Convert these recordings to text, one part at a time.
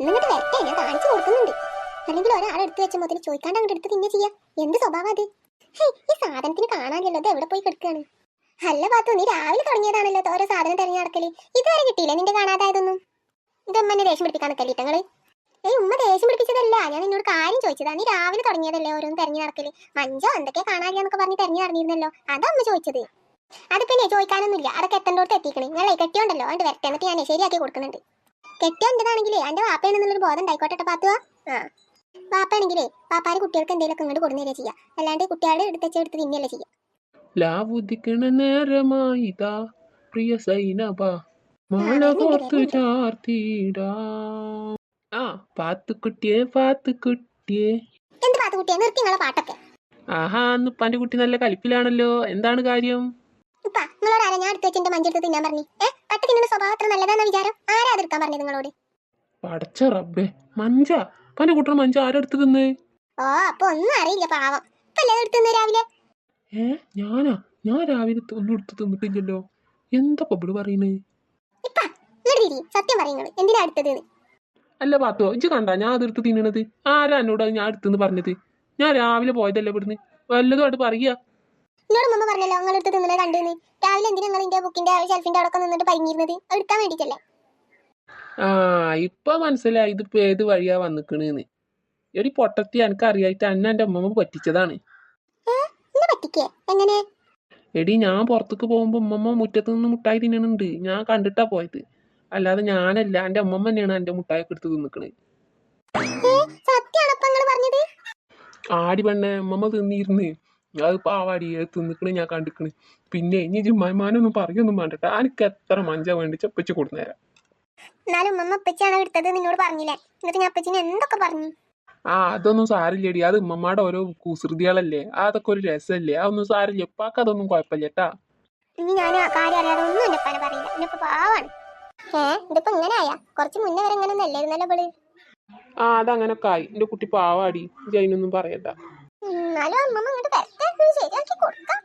എന്നിട്ട് വരട്ടെ ഞാൻ കാണിച്ചു കൊടുക്കുന്നുണ്ട്. അല്ലെങ്കിൽ ഒരാൾ എടുത്തു വെച്ച മുതൽ ചോദിക്കാണ്ട് അങ്ങോട്ട് എടുത്ത് തിന്നെ ചെയ്യാ. എന്ത് സ്വഭാവം അത്? ഈ സാധനത്തിന് കാണാനില്ലല്ലോ എവിടെ പോയി കിടക്കാണ്? അല്ല പാത്തു നീ രാവിലെ തുടങ്ങിയതാണല്ലോ ഓരോ സാധനം തിരഞ്ഞു നടക്കൽ ഇതുവരെ കിട്ടിയില്ല നിന്റെ കാണാതായതൊന്നും? ഇതമ്മനെ ദേഷ്യം പിടിപ്പിക്കാൻ നിൽക്കല്ലേ ഏയ് ഉമ്മ ദേഷ്യം പിടിപ്പിച്ചതല്ല. ഞാൻ നിന്നോട് കാര്യം ചോദിച്ചതാ. നീ രാവിലെ തുടങ്ങിയതല്ലേ ഓരോന്ന് തെരഞ്ഞു നടക്കൽ മഞ്ചോ എന്തൊക്കെ കാണാനില്ലെന്നൊക്കെ പറഞ്ഞ് തെരഞ്ഞു നടന്നിരുന്നല്ലോ അതാ അമ്മ ചോദിച്ചത്. അത് പിന്നെ ചോദിക്കാനൊന്നുമില്ല. അതൊക്കെ എത്തേണ്ടോടത്ത് എത്തിക്കണേ. ഞങ്ങളെ കെട്ടിയോണ്ടല്ലോ. അതുകൊണ്ട് വരട്ടെ എന്നിട്ട് ഞാൻ ശരിയാക്കി കൊടുക്കുന്നുണ്ട്. കെട്ടിയോണ്ടതാണെങ്കിലേ എന്റെ വാപ്പയാണെന്നുള്ളൊരു ബോധം ഉണ്ടായിക്കോട്ടെ പാത്തുവാ. ആ. വാപ്പാണെങ്കിലേ വാപ്പാര് കുട്ടികൾക്ക് എന്തെങ്കിലുമൊക്കെ ഇങ്ങോട്ട് കൊടുന്നേരാ ചെയ്യാ. അല്ലാണ്ട് കുട്ടികളുടെ എടുത്ത് എടുത്ത് തിന്നല്ലേ ചെയ്യാം. ലാവുദിക്കണ നേരമായിതാ പ്രിയ സൈനബ മാല കോർത്തു ചാർത്തിടാ. ആ പാത്തുക്കുട്ടിയെ പാത്തുക്കുട്ടിയെ. എന്ത് പാത്തു കുട്ടിയെ നിർത്തി നിങ്ങളെ പാട്ടൊക്കെ. ആഹാ അന്ന് ഉപ്പാന്റെ കുട്ടി നല്ല കലിപ്പിലാണല്ലോ. എന്താണ് കാര്യം? ഇപ്പ നിങ്ങളോട് ആരാ? ഞാൻ എടുത്ത് വെച്ചിന്റെ മഞ്ചെടുത്ത് തിന്നാൻ പറഞ്ഞു. ഏ കട്ട് തിന്നുന്ന സ്വഭാവം അത്ര നല്ലതാന്ന വിചാരം ആരാ അതെടുക്കാൻ പറഞ്ഞു നിങ്ങളോട്? പടച്ച റബ്ബേ മഞ്ച. ഉപ്പാന്റെ കുട്ടണ മഞ്ച ആരെടുത്ത് തിന്ന്? ഓ അപ്പൊ ഒന്നും അറിയില്ല പാവം. ഇപ്പൊ അല്ലേ എടുത്തുന്ന രാവിലെ? ഏ ഞാനാ? ഞാൻ രാവിലെ ഒന്നും എടുത്ത് തിന്നിട്ടില്ലല്ലോ. എന്താ ഇവിടെ പറയുന്നേ ഇപ്പ ഇങ്ങോട്ട് സത്യം പറയുന്നത് എന്തിനാ അടുത്തത് അല്ല പാത്തോ ഇജ്ജ് കണ്ട ഞാൻ അതെടുത്ത് തിന്നണത്. ആരാ എന്നോട് ഞാൻ എടുത്തെന്ന് പറഞ്ഞത്? ഞാൻ രാവിലെ പോയതല്ലേ ഇവിടുന്ന്? വല്ലതുമായിട്ട് പറയാ. എന്നോട് മുമ്പ് പറഞ്ഞല്ലോ നിങ്ങൾ എടുത്ത് കണ്ടു കണ്ടെന്ന്. രാവിലെ എന്തിനാ നിങ്ങൾ എന്റെ ബുക്കിന്റെ ഷെൽഫിന്റെ അവിടെ ഒക്കെ നിന്നിട്ട് പരിഞ്ഞിരുന്നത് എടുക്കാൻ വേണ്ടിട്ടല്ലേ? ആ ഇപ്പൊ മനസ്സിലായി ഇതിപ്പോ ഏത് വഴിയാ വന്നിക്കണെന്ന്. എടി പൊട്ടത്തി എനിക്ക് അറിയായിട്ട് അന്ന എന്റെ ഉമ്മ പറ്റിച്ചതാണ്. എന്നെ പറ്റിക്കേ? എങ്ങനെ? എടി ഞാൻ പുറത്തേക്ക് പോകുമ്പോ ഉമ്മമ്മ മുറ്റത്ത് നിന്ന് മുട്ടായി തിന്നണുണ്ട്. ഞാൻ കണ്ടിട്ടാ പോയത്. അല്ലാതെ ഞാനല്ല എന്റെ ഉമ്മമ്മ തന്നെയാണ് എന്റെ മുട്ടായി ഒക്കെ എടുത്ത് തിന്നിക്കണത് പറഞ്ഞത്? ആടി പെണ്ണെ ഉമ്മമ്മ തിന്നിരുന്ന്. അത് പാവാടി തിന്നിക്കണ് ഞാൻ കണ്ടിക്കണ്. പിന്നെ ഇനി ജിമ്മാനൊന്നും പറയൊന്നും വേണ്ടട്ടാ. എനിക്ക് എത്ര മഞ്ച വേണ്ടി ചെപ്പച്ച് കൊടുന്നേരാം. എന്നാലും ഉമ്മ അപ്പച്ചിയാണ് എടുത്തത്? നിന്നോട് പറഞ്ഞില്ലേ. എന്നിട്ട് ഞാൻ അപ്പച്ചിനെ എന്തൊക്കെ പറഞ്ഞു? ആ അതൊന്നും സാരില്ലടി. അത് ഉമ്മമ്മയുടെ ഓരോ കുസൃതികളല്ലേ. അതൊക്കെ ഒരു രസല്ലേ. അതൊന്നും സാരില്ല. ഇപ്പാക്ക് അതൊന്നും കുഴപ്പമില്ല കേട്ടാ ഇനി ഞാൻ ആ കാര്യം അറിയാതെ ഒന്നും എന്റെ പന പറയില്ല. എന്നെ പാവാണ്. ഏ ഇതിപ്പോ ഇങ്ങനെ ആയാ? കുറച്ച് മുന്നേ വരെ ഇങ്ങനെ നല്ലായിരുന്നല്ലോ ഇവൾ. ആ അതങ്ങനൊക്കെ ആയി. എന്റെ കുട്ടി പാവാടി. ജൈനൊന്നും പറയണ്ട. എന്നാലും അമ്മമ്മ ഇങ്ങോട്ട് വരട്ടെ ശരിയാക്കി കൊടുക്കാം.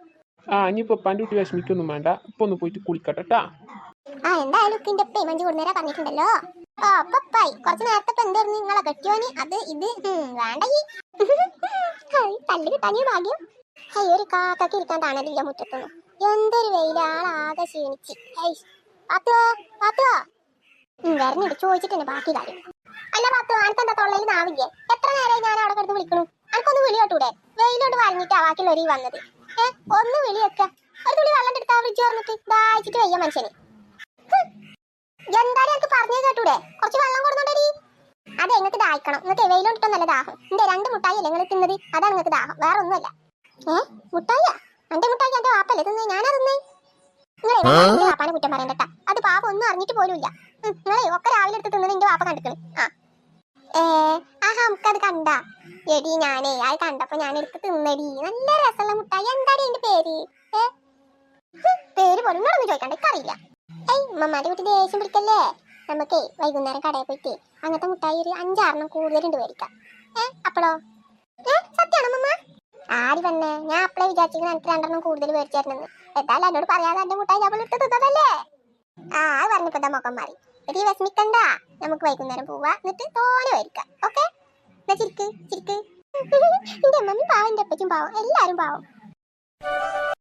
ആ ഇനിയിപ്പോ ഉപ്പാന്റെ കുട്ടി വിഷമിക്കൊന്നും വേണ്ട. ഇപ്പൊ ഒന്ന് പോയിട്ട് കുളിക്കട്ടെ ട്ടാ. ആ എന്തായാലും ഇക്കിന്റെ ഉപ്പേ മഞ്ചു കൊടുന്നേരാ പറഞ്ഞിട്ടുണ്ടല്ലോ. ഓ പപ്പായി കുറച്ച് നേരത്തെ ഇപ്പൊ എന്തായിരുന്നു നിങ്ങളെ കെട്ടിയോനി അത് ഇത് വേണ്ട? ഈ തല്ല് കിട്ടാനേ ഭാഗ്യം. ഹൈ ഒരു കാക്കക്ക് ഇരിക്കാൻ തണലില്ല മുറ്റത്തൊന്നും എന്തൊരു വെയിലാളാകെ ക്ഷീണിച്ച്. ഹൈ പാത്തോ പാത്തോ വരണിട്ട് ചോദിച്ചിട്ടുണ്ട് ബാക്കി കാര്യം. അല്ല പാത്തോ അനക്കെന്താ തൊള്ളയിൽ നാവില്ലേ? എത്ര നേരമായി ഞാൻ അവിടെ കിടന്ന് വിളിക്കണു അനക്കൊന്ന് വിളി കേട്ടൂടെ വെയിലോട്ട് ഈ വന്നത്. ഏ ഒന്ന് വിളി വെക്ക ഒരു തുള്ളി വെള്ളം എടുത്താ ഫ്രിഡ്ജ് പറഞ്ഞിട്ട് ദാഹിച്ചിട്ട് വയ്യ മനുഷ്യന്. എന്തായാലും എനിക്ക് പറഞ്ഞു കേട്ടൂടെ? കുറച്ച് വെള്ളം കൊടുത്തോണ്ടടി. അതെ നിങ്ങൾക്ക് ദാഹിക്കണം? നിങ്ങൾക്ക് വെയിലോട്ടിട്ടൊന്നല്ല ദാഹം. എന്റെ രണ്ട് മുട്ടായി അല്ലേ നിങ്ങൾ തിന്നത്? അതാണ് നിങ്ങൾക്ക് ദാഹം. വേറെ ഒന്നുമല്ല. ഏ മുട്ടായ എന്റെ മുട്ടായി എന്റെ വാപ്പല്ലേ തിന്നേ? ഞാനാ തിന്നേ? നിങ്ങളെ വാപ്പാനെ കുറ്റം പറയണ്ടട്ടാ? അത് പാപ്പ ഒന്നും അറിഞ്ഞിട്ട് പോലും ഇല്ല നിങ്ങളെ ഒക്കെ രാവിലെ എടുത്ത് തിന്നത് എന്റെ വാപ്പ കണ്ടിക്കണ്. ആ. ഏ നമുക്കത് കണ്ട. എടി ഞാനേ അത് കണ്ടപ്പോ ഞാൻ എടുത്ത് തിന്നടി. നല്ല രസമുള്ള മുട്ടായി. എന്താടി എന്റെ പേര്? ഏ? പേര് പോലും നിങ്ങളൊന്നും ചോദിക്കണ്ട എനിക്കറിയില്ല. ഏയ് മമ്മാന്റെ കുട്ടി ദേഷ്യം പിടിക്കല്ലേ? നമുക്കേ വൈകുന്നേരം കടയിൽ പോയിട്ട് അങ്ങനത്തെ മുട്ടായി ഒരു അഞ്ചാറെണ്ണം കൂടുതലുണ്ട് മേടിക്കാം. ഏ അപ്പളോ? ഏ സത്യാണ് മമ്മ ആര് വന്നേ ഞാൻ അപ്പളെ വിചാരിച്ചിരിക്കുന്ന എനിക്ക് രണ്ടെണ്ണം കൂടുതൽ മേടിച്ചു തരണമെന്ന് എന്തായാലും എന്നോട് പറയാതെ എന്റെ മുട്ടായി അവൾ ഇട്ട് തിന്നതല്ലേ? ആ അത് പറഞ്ഞപ്പോ മുഖം മാറി. എടി വിഷമിക്കണ്ട. നമുക്ക് വൈകുന്നേരം പോവാ. എന്നിട്ട് തോനെ മേടിക്കാം. ചിരിക്ക് ചിരിക്ക്. എന്റെ അമ്മമ്മ പാവം എന്റെ അപ്പച്ചും പാവം. എല്ലാരും പാവം.